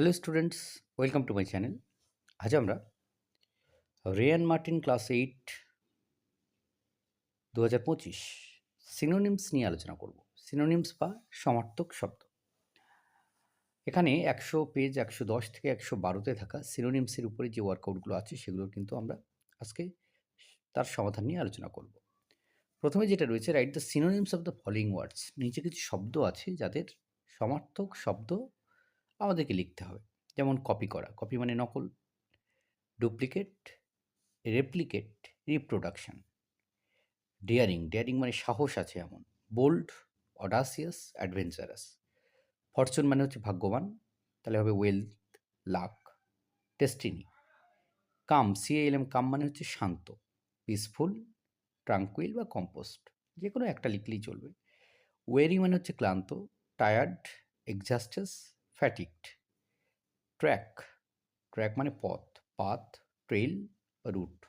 Hello students welcome to my channel আজ আমরা Ryan Martin class eight দু হাজার পঁচিশ সিনোনিমস নিয়ে আলোচনা করব। সিনোনিমস বা সমার্থক শব্দ। এখানে একশো পেজ একশো দশ থেকে একশো বারোতে থাকা সিনোনিমসের উপরে যে ওয়ার্কআউটগুলো আছে, সেগুলো কিন্তু আমরা আজকে তার সমাধান নিয়ে আলোচনা করব। প্রথমে যেটা রয়েছে write the synonyms of the following words নিচে কিছু শব্দ আছে যাদের সমার্থক শব্দ আমাদেরকে লিখতে হবে। যেমন কপি করা। কপি মানে নকল। Duplicate replicate reproduction daring daring মানে সাহস আছে এমন। বোল্ড অডাসিয়াস অ্যাডভেঞ্চারাস ফরচুন মানে হচ্ছে ভাগ্যবান। তাহলে হবে ওয়েলথ লাক টেস্টিনি কাম সিএলএম কাম মানে হচ্ছে শান্ত। পিসফুল ট্রাঙ্কুইল বা কম্পোস্ট যে কোনো একটা লিখলেই চলবে। ওয়েরি মানে হচ্ছে ক্লান্ত। Tired exhausted fatigued track track মানে পথ পাথ ট্রেল রুট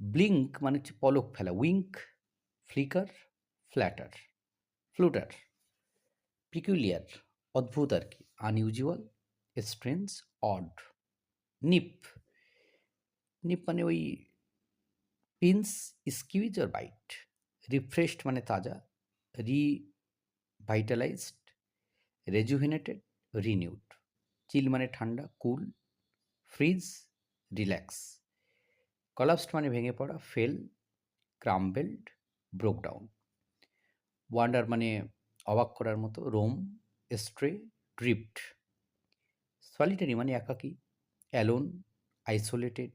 ব্লিঙ্ক মানে হচ্ছে পলক ফেলা wink flicker flutter flutter peculiar অদ্ভুত আর কি unusual strange odd nip nip মানে ওই পিন্স স্কিউজ আর বাইট রিফ্রেশড মানে তাজা রিভাইটালাইজড রেজুভেনেটেড রিনিউড চিল মানে ঠান্ডা কুল ফ্রিজ রিল্যাক্স কলাপসড মানে ভেঙে পড়া ফেল ক্রামবেল্ড ব্রোকডাউন ওয়ান্ডার মানে অবাক করার মতো রোম স্ট্রে ড্রিফট সলিটারি মানে একাকী অ্যালোন আইসোলেটেড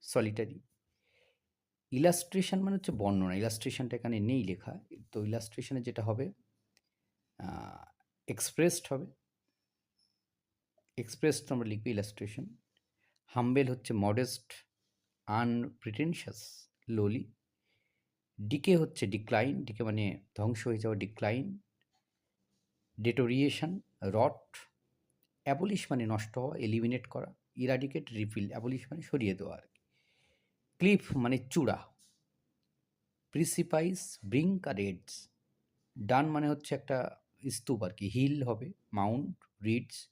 সলিটারি ইলাস্ট্রেশন মানে হচ্ছে বর্ণনা। ইলাস্ট্রেশনটা এখানে নেই লেখা। তো ইলাস্ট্রেশনে যেটা হবে এক্সপ্রেসড হবে। এক্সপ্রেসড আমরা লিখব ইলাস্ট্রেশন হাম্বেল হচ্ছে মডেস্ট আনপ্রিটেনশাস লোলি ডিকে হচ্ছে ডিক্লাইন ডিকে মানে ধ্বংস হয়ে যাওয়া ডিক্লাইন ডেটোরিয়েশন রট অ্যাবলিশ মানে নষ্ট হওয়া এলিমিনেট করা ইরাডিকেট রিফিল অ্যাবলিশ মানে সরিয়ে দেওয়া আর কি। ক্লিফ মানে চূড়া। প্রিসিপাইস ব্রিঙ্ক আর এডস ডান মানে হচ্ছে একটা স্তূপ আর কি। হিল হবে, মাউন্ট রিডস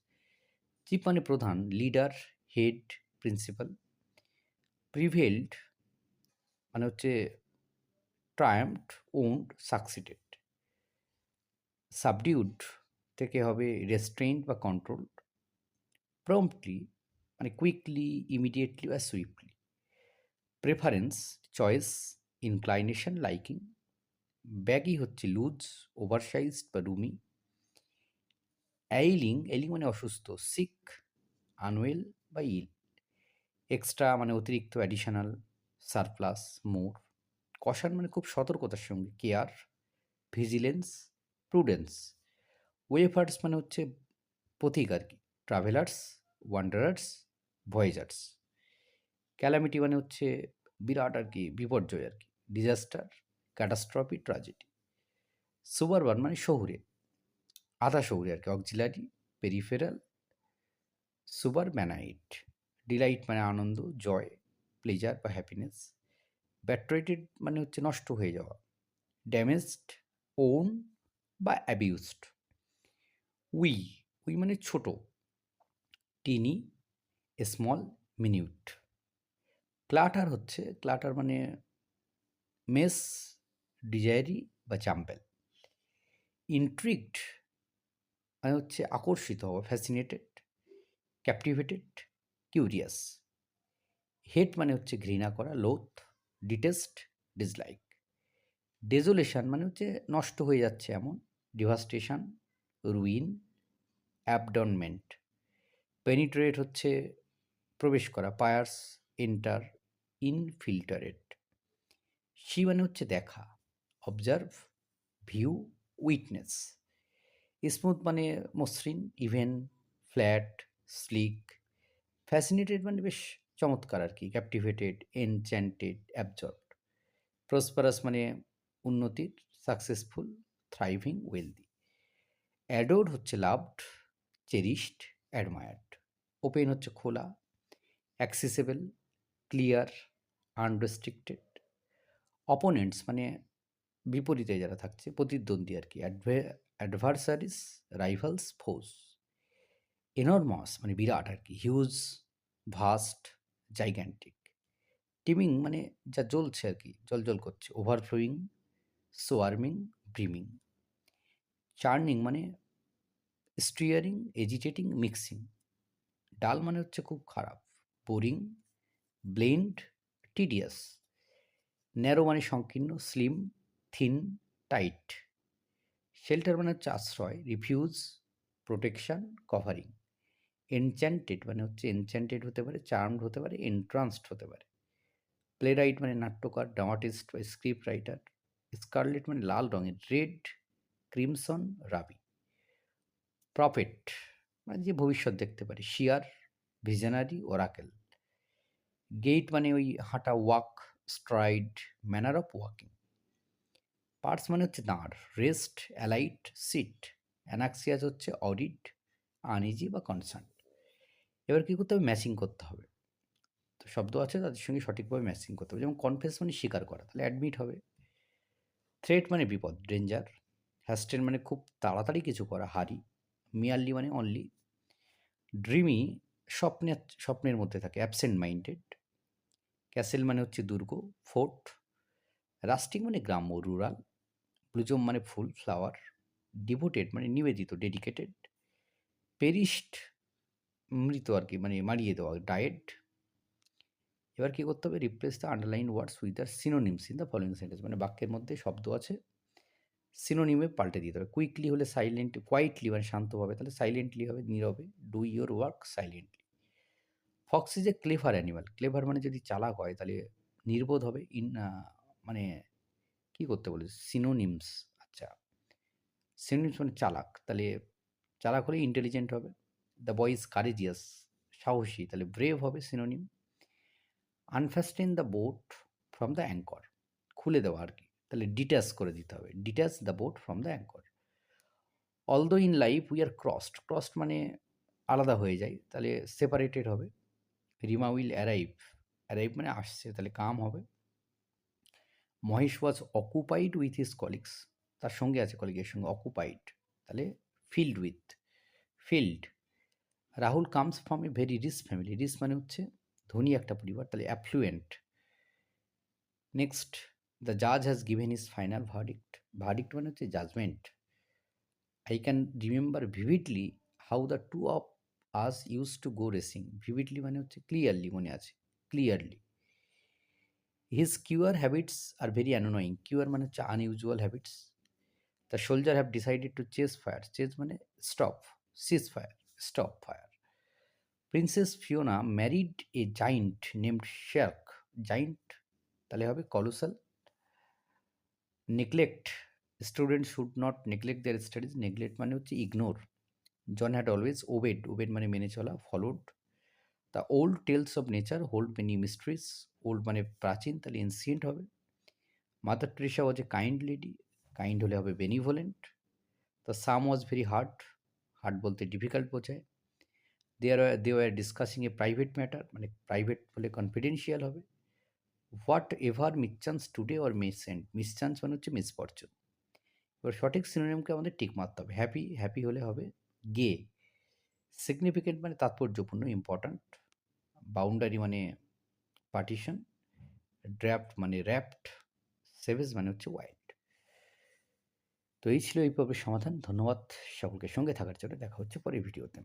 চিফ মানে প্রধান, লিডার, হেড, প্রিন্সিপাল। প্রিভেলড মানে হচ্ছে ট্রায়াম্পড ওন্ড সাকসিডেড। সাবডিউড থেকে হবে রেস্ট্রেন্ট বা কন্ট্রোল। প্রম্পটলি মানে কুইকলি, ইমিডিয়েটলি বা swiftly preference, choice, inclination, liking. Baggy হচ্ছে লুজ, ওভারসাইজড বা রুমি। এইলিং এইলিং মানে অসুস্থ সিক আনওয়েল বা ইল এক্সট্রা মানে অতিরিক্ত অ্যাডিশনাল সারপ্লাস মোর কষান মানে খুব সতর্কতার সঙ্গে কেয়ার ভিজিলেন্স প্রুডেন্স ওয়েফার্স মানে হচ্ছে প্রতীক আর কি ট্রাভেলার্স ওয়ান্ডারার্স ভয়েজার্স ক্যালামিটি মানে হচ্ছে বিরাট আর কি, বিপর্যয় আর কি ডিজাস্টার ক্যাটাস্ট্রফি ট্রাজেডি সুবারবান মানে শহুরে। আধা শহুরে আর কি, অক্সিলারি, পেরিফেরাল সুপার ম্যানাইট। ডিলাইট মানে আনন্দ, জয়, প্লেজার বা হ্যাপিনেস। ব্যাট্রেটেড মানে হচ্ছে নষ্ট হয়ে যাওয়া। ড্যামেজড ওন বা অ্যাবিউসড। উই উই মানে ছোট। Tiny, small, minute. ক্লাটার হচ্ছে, ক্লাটার মানে মেস ডিজায়ারি বা চাম্পেল। ইন্ট্রিক্ট মানে হচ্ছে আকর্ষিত হওয়া ফ্যাসিনেটেড ক্যাপটিভেটেড কিউরিয়াস হেট মানে হচ্ছে ঘৃণা করা লোথ ডিটেস্ট ডিসলাইক ডেজোলেশন মানে হচ্ছে নষ্ট হয়ে যাচ্ছে এমন ডিভাস্টেশন রুইন অ্যাবডনমেন্ট পেনিট্রেট হচ্ছে প্রবেশ করা পায়ার্স এন্টার ইনফিল্টারেট সি মানে হচ্ছে দেখা। অবজার্ভ ভিউ উইটনেস স্মুথ মানে মসৃণ ইভেন ফ্ল্যাট স্লিক ফ্যাসিনেটেড মানে বেশ চমৎকার আর কি ক্যাপটিভেটেড এনচ্যান্টেড অ্যাবজর্বড প্রসপারাস মানে উন্নতির সাকসেসফুল থ্রাইভিং ওয়েলদি অ্যাডোড হচ্ছে লাভড চেরিশড অ্যাডমায়ার্ড ওপেন হচ্ছে খোলা অ্যাক্সেসেবল ক্লিয়ার আনরেস্ট্রিক্টেড অপোনেন্টস মানে বিপরীতে যারা থাকছে, প্রতিদ্বন্দ্বী আর কি। অ্যাডভার্সারিস, রাইভালস, ফোর্স। এনরমাস মানে বিরাট আর কি, হিউজ, ভাস্ট জাইগ্যান্টিক টিমিং মানে যা জ্বলছে আর কি জল জল করছে। Overflowing, swarming, brimming. চার্নিং মানে স্টিয়ারিং, এজিটেটিং, মিক্সিং। ডাল মানে হচ্ছে খুব খারাপ, বোরিং, ব্লেন্ড, টিডিয়াস। ন্যারো মানে সংকীর্ণ, স্লিম থিন টাইট শেল্টার মানে হচ্ছে আশ্রয় রিফিউজ প্রোটেকশন কভারিং এনচ্যান্টেড মানে হচ্ছে এনচ্যান্টেড হতে পারে চার্মড হতে পারে এন্ট্রান্সড হতে পারে। প্লে রাইট মানে নাট্যকার ড্রামাটিস্ট বা স্ক্রিপ্ট রাইটার স্কারলেট মানে লাল রঙের রেড ক্রিমসন রাবি প্রফেট মানে যে ভবিষ্যৎ দেখতে পারে শিয়ার ভিজনারি ওরাকেল গেট মানে ওই হাঁটা walk stride manner of walking parts মানে হচ্ছে দাঁড় রেস্ট অ্যালাইট সিট অ্যানাক্সিয়াস হচ্ছে অডিট আনইজি বা কনসার্ন এবার কী করতে হবে? ম্যাচিং করতে হবে। তো শব্দ আছে, তাদের সঙ্গে সঠিকভাবে ম্যাচিং করতে হবে। যেমন কনফেস মানে স্বীকার করা, তাহলে অ্যাডমিট হবে। থ্রেট মানে বিপদ ডেঞ্জার হ্যাস্টেন মানে খুব তাড়াতাড়ি কিছু করা, হারি। মিয়ারলি মানে অনলি ড্রিমি স্বপ্নের স্বপ্নের মধ্যে থাকে অ্যাবসেন্ট মাইন্ডেড ক্যাসেল মানে হচ্ছে দুর্গ ফোর্ট রাস্টিং মানে গ্রাম্য রুরাল ব্লুজম মানে ফুল, ফ্লাওয়ার, ডিভোটেড মানে নিবেদিত, ডেডিকেটেড পেরিস্ট মৃত আর কি মানে মারিয়ে দেওয়া ডায়েট এবার কী করতে হবে? Replace the underline words with the synonyms in the following sentence মানে বাক্যের মধ্যে শব্দ আছে সিনোনিমে পাল্টে দিতে হবে কুইকলি হলে সাইলেন্ট কোয়াইটলি মানে শান্তভাবে তাহলে সাইলেন্টলি হবে, নীরবে। Do your work silently fox is a clever animal clever মানে যদি চালাক হয়, তাহলে নির্বোধ হবে ইন মানে কী করতে বলে সিনোনিমস আচ্ছা। সিনোনিমস মানে চালাক। তাহলে চালাক হলে ইন্টেলিজেন্ট হবে। দ্য বয় ইজ কারেজিয়াস সাহসী। তাহলে ব্রেভ হবে synonym unfasten the boat from the anchor খুলে দেওয়া আর কি। তাহলে ডিট্যাচ করে দিতে হবে। Detach the boat from the anchor all although in life we are crossed crossed মানে আলাদা হয়ে যায়, তাহলে সেপারেটেড হবে। রিমা উইল অ্যারাইভ অ্যারাইভ মানে আসছে, তাহলে কাম হবে। Mahesh was occupied with his colleagues তার সঙ্গে আছে কলিগের সঙ্গে অকুপাইড তাহলে filled with filled Rahul comes from a very rich family rich মানে হচ্ছে ধনী একটা পরিবার, তাহলে অ্যাফ্লুয়েন্ট নেক্সট দ্য জাজ has given his final verdict verdict মানে হচ্ছে judgement I can remember vividly how the two of us used to go racing vividly মানে হচ্ছে ক্লিয়ারলি মনে আছে ক্লিয়ারলি হিজ কিউআর হ্যাবিটস আর ভেরি অ্যানোনয়িং কিউআর মানে হচ্ছে unusual habits the soldier have decided to cease fire cease মানে stop cease fire stop fire princess Fiona married a giant named Shrek giant তাহলে হবে colossal neglect student should not neglect their studies neglect মানে হচ্ছে ignore John had always obeyed obeyed মানে মেনে চলা followed the old tales of nature hold many mysteries old মানে প্রাচীন তাহলে এনসিয়েন্ট হবে। Mother Teresa was a kind lady kind হলে হবে benevolent the sum was very hard hard বলতে ডিফিকাল্ট বোঝায়। They are they were discussing a private matter মানে private বলে কনফিডেন্সিয়াল হবে। Whatever mischance today or missent mischance মানে হচ্ছে misfortune এবার সঠিক সিনোনিমকে আমাদের টিক মারতে হবে। হ্যাপি হ্যাপি হলে হবে গে সিগনিফিকেন্ট মানে তাৎপর্যপূর্ণ ইম্পর্ট্যান্ট বাউন্ডারি মানে পার্টিশন ড্র্যাফট মানে র্যাপড সেভেজ মানে হচ্ছে ওয়াইল্ড তো এই ছিল এই পর্বের সমাধান, ধন্যবাদ সকলকে সঙ্গে থাকার জন্য, দেখা হচ্ছে পরে ভিডিওতে।